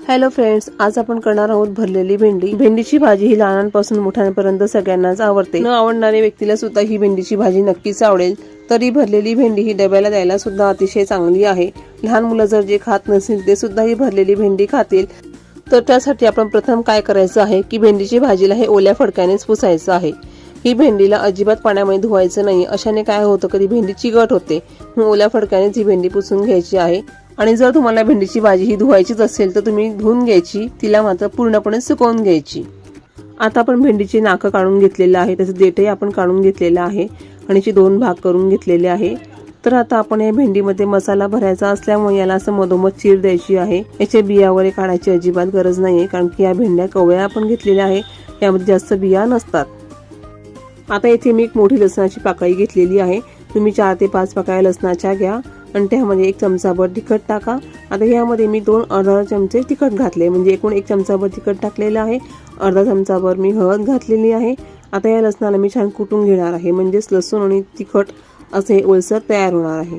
Hello friends आज आपण करणार आहोत भरलेली भेंडी. भेंडीची भाजी ही लहानांपासून मोठ्यांपर्यंत सगळ्यांनाच आवडते. न आवडणाऱ्या व्यक्तीला सुद्धा ही भेंडीची भाजी नक्कीच आवडेल. तरी भरलेली भेंडी ही डब्याला द्यायला सुद्धा अतिशय चांगली आहे. लहान मुलं जर जे खात नसेल ते सुद्धा ही भरलेली भेंडी खातील. तर त्यासाठी आपण प्रथम काय करायचं आहे की भेंडीची भाजीला हे ओल्या फडक्यानेच पुसायचं आहे. ही भेंडीला अजिबात पाण्यामध्ये धुवायचं नाही. अशाने काय होतं कधी भेंडी चिकट होते ओल्या फडक्यानेच ही भेंडी पुसून घ्यायची आहे. आणि जर तुम्हाला भेंडीची भाजी ही धुवायचीच असेल तर तुम्ही धुवून घ्यायची तिला मात्र पूर्णपणे सुकवून घ्यायची. आता आपण भेंडीचे नाकं काढून घेतलेलं आहे त्याचं देठही आपण काढून घेतलेलं आहे आणि याचे दोन भाग करून घेतलेले आहे. तर आता आपण या भेंडीमध्ये मसाला भरायचा असल्यामुळे याला असं मधोमध चीर द्यायची आहे. याच्या बिया वगैरे काढायची अजिबात गरज नाही आहे कारण की या भेंड्या कवळ्या आपण घेतलेल्या आहे यामध्ये जास्त बिया नसतात. आता येथे मी एक मोठी लसणाची पाकळी घेतलेली आहे. तुम्ही चार ते पाच पाकळ्या लसणाच्या घ्या. आणि त्यामध्ये एक चमचाभर तिखट टाका. आता यामध्ये मी दोन अर्धा चमचे तिखट घातले. म्हणजे एकूण एक चमचाभर तिखट टाकलेलं आहे. अर्धा चमचाभर मी हळद घातलेली आहे. आता या लसणाला मी छान कुटून घेणार आहे. म्हणजेच लसूण आणि तिखट असे ओलसर तयार होणार आहे.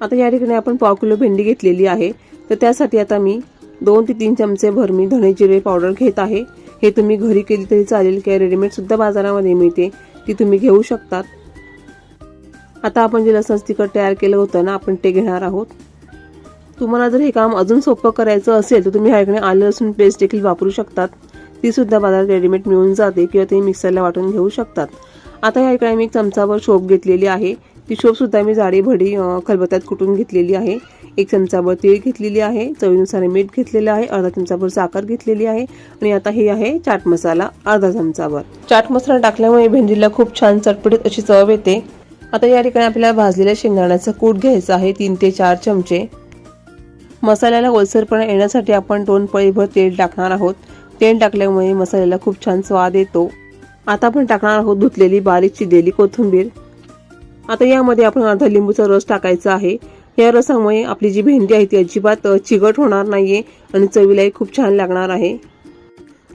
आता या ठिकाणी आपण पाव किलो भेंडी घेतलेली आहे. तर त्यासाठी आता मी दोन ते तीन चमचे भर मी धणे जिरे पावडर घेत आहे. हे तुम्ही घरी केली तरी चालेल किंवा रेडीमेडसुद्धा बाजारामध्ये मिळते. ती तुम्ही घेऊ शकतात. आता आपण जे लसणाचं तिखट तयार केलं होतं ना आपण ते घेणार आहोत. तुम्हाला जर हे काम अजून सोपं करायचं असेल तर तुम्ही ह्या ठिकाणी आलं लसूण पेस्ट देखील वापरू शकतात. ती सुद्धा बाजारात रेडीमेड मिळून जाते किंवा तुम्ही मिक्सरला वाटून घेऊ शकतात. आता ह्या ठिकाणी मी एक चमचाभर शोप घेतलेली आहे. ती शोपसुद्धा मी जाडी भडी खलबत्त्यात कुटून घेतलेली आहे. एक चमचाभर तीळ घेतलेली आहे. चवीनुसार मीठ घेतलेलं आहे. अर्धा चमचाभर साखर घेतलेली आहे. आणि आता हे आहे चाट मसाला अर्धा चमचाभर. चाट मसाला टाकल्यामुळे भेंडीला खूप छान चटपटीत अशी चव येते. आता या ठिकाणी आपल्याला भाजलेल्या शेंगदाण्याचं कूट घ्यायचं आहे. तीन ते चार चमचे. मसाल्याला ओलसरपणा येण्यासाठी आपण दोन पळीभर तेल टाकणार आहोत. तेल टाकल्यामुळे मसाल्याला खूप छान स्वाद येतो. आता आपण टाकणार आहोत धुतलेली बारीक चिरलेली कोथिंबीर. आता यामध्ये आपण अर्धा लिंबूचा रस टाकायचा आहे. या रसामुळे आपली जी भेंडी आहे ती अजिबात चिकट होणार नाहीये आणि चवीलाही खूप छान लागणार आहे.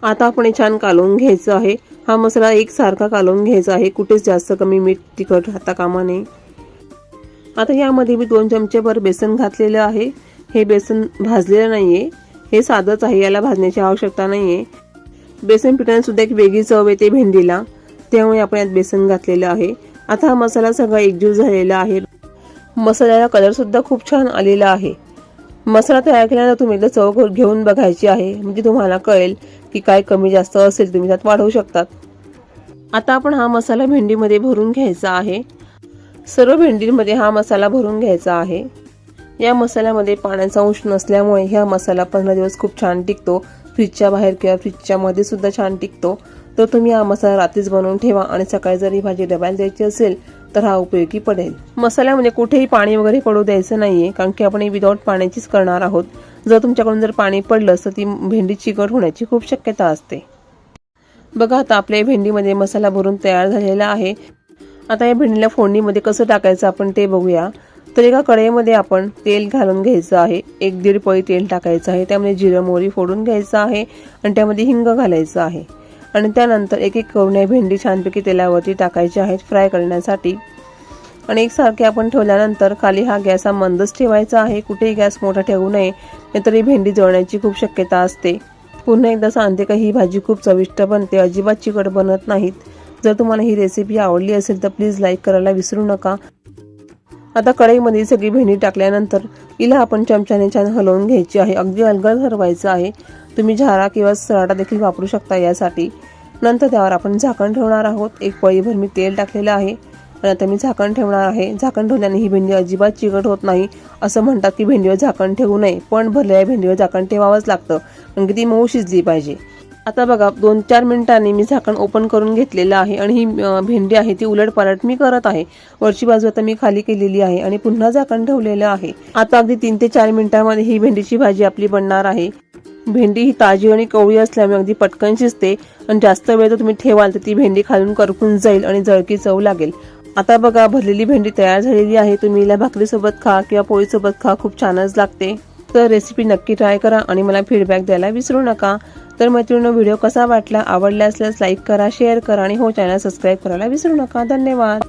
आता आपण हे छान कालवून घ्यायचं आहे. हा मसाला एकसारखा कालवून घ्यायचा आहे. कुठेच जास्त कमी मीठ तिखट राहता कामा नये आता यामध्ये मी दोन चमचेभर बेसन घातलेलं आहे. हे बेसन भाजलेलं नाही आहे हे साधंच आहे. याला भाजण्याची आवश्यकता नाही आहे बेसन पिठाने सुद्धा एक वेगळी चव येते भेंडीला. त्यामुळे आपण यात बेसन घातलेलं आहे. आता हा मसाला सगळा एकजीव झालेला आहे. मसाल्याला कलरसुद्धा खूप छान आलेला आहे. मसाला तयार केल्यानंतर तुम्ही एकदा चव घेऊन बघायची आहे. म्हणजे तुम्हाला कळेल की काय कमी जास्त असेल तुम्ही त्यात वाढवू शकतात. आता आपण हा मसाला भेंडीमध्ये भरून घ्यायचा आहे. सर्व भेंडीमध्ये हा मसाला भरून घ्यायचा आहे. या मसाल्यामध्ये पाण्याचा अंश नसल्यामुळे हा मसाला पंधरा दिवस खूप छान टिकतो. फ्रीजच्या बाहेर किंवा फ्रीजच्या मध्ये सुद्धा छान टिकतो. तर तुम्ही हा मसाला रात्रीच बनवून ठेवा आणि सकाळी जर ही भाजी डब्याला द्यायची असेल तर हा उपयोगी पडेल. मसाल्यामध्ये म्हणजे कुठेही पाणी वगैरे पडू द्यायचं नाहीये कारण की आपण विदाउट विदाऊट पाण्याचीच करणार आहोत. जर तुमच्याकडून जर पाणी पडलं तर ती भेंडी चिकट होण्याची खूप शक्यता असते. बघा आता आपल्या भेंडीमध्ये मसाला भरून तयार झालेला आहे. आता या भेंडीला फोडणीमध्ये कसं टाकायचं आपण ते बघूया. तर एका कढईमध्ये आपण तेल घालून घ्यायचं आहे. एक दीड पळी तेल टाकायचं आहे. त्यामध्ये जिरं मोहरी फोडून घ्यायचं आहे आणि त्यामध्ये हिंग घालायचं आहे. आणि त्यानंतर एक एक करून या भेंडी छानपैकी तेलावरती टाकायची आहेत फ्राय करण्यासाठी. आणि एकसारखे आपण ठेवल्यानंतर खाली हा गॅस हा मंदच ठेवायचा आहे. कुठेही गॅस मोठा ठेवू नये नाहीतर ही भेंडी जळण्याची खूप शक्यता असते. पुन्हा एकदा सांगते का ही भाजी खूप चविष्ट बनते. अजिबात चिकट बनत नाहीत. जर तुम्हाला ही रेसिपी आवडली असेल तर प्लीज लाईक करायला विसरू नका. आता कढईमध्ये सगळी भेंडी टाकल्यानंतर हिला आपण चमच्याने छान हलवून घ्यायची आहे. अगदी अलगद हलवायचं आहे. तुम्ही झारा किंवा सराटा देखील वापरू शकता यासाठी. नंतर त्यावर आपण झाकण ठेवणार आहोत. एक पळीभर मी तेल टाकलेलं आहे. आणि आता मी झाकण ठेवणार आहे. झाकण ठेवल्याने ही भेंडी अजिबात चिकट होत नाही. असं म्हणतात की भेंडीवर झाकण ठेवू नये. पण भरलेल्या भेंडीवर झाकण ठेवावंच लागतं. कारण की ती मऊ शिजली पाहिजे. आता बघा दोन चार मिनिटांनी मी झाकण ओपन करून घेतलेलं आहे आणि ही भेंडी आहे ती उलट पालट मी करत आहे. वरची बाजू आता मी खाली केलेली आहे आणि पुन्हा झाकण ठेवलेलं आहे. आता अगदी तीन ते चार मिनिटांमध्ये ही भेंडीची भाजी आपली बनणार आहे. भेंडी ही ताजी आणि कवळी असल्यामुळे अगदी पटकन शिजते आणि जास्त वेळ जर तुम्ही ठेवाल तर ती भेंडी खालून करपून जाईल आणि जळकी चव लागेल. आता बघा भरलेली भेंडी तयार झालेली आहे. तुम्ही हिला भाकरीसोबत खा किंवा पोळीसोबत खा खूप छानच लागते. तर रेसिपी नक्की ट्राय करा आणि मला फीडबॅक द्यायला विसरू नका. तर मैत्रिणी व्हिडिओ कसा वाटला? आवडला असल्यास लाईक करा शेअर करा आणि हो चॅनल सबस्क्राईब करायला विसरू नका. धन्यवाद.